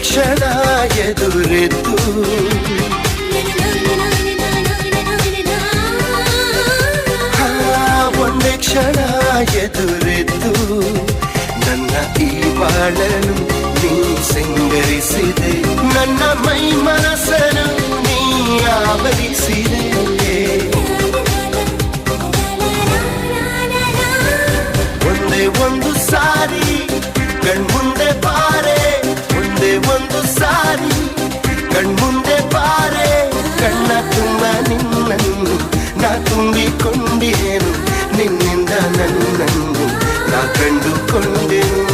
ಕ್ಷಣ ಎದುರಿದ್ದು ಒಂದೇ ಕ್ಷಣ ಎದುರಿದ್ದು ನನ್ನ ಈ ಬಾಳನು ನೀ ಸಿಂಗರಿಸಿದೆ. ನನ್ನ ಮೈ ಮನಸ್ಸನು ನೀ ಆವರಿಸಿದೆ. ಒಂದೇ ಒಂದು ಸಾರಿ ತುಂಬಿಕೊಂಡಿಯೇನು ನಿನ್ನಿಂದ ನನ್ನನ್ನು ನಾ ಕಂಡುಕೊಂಡೆನು.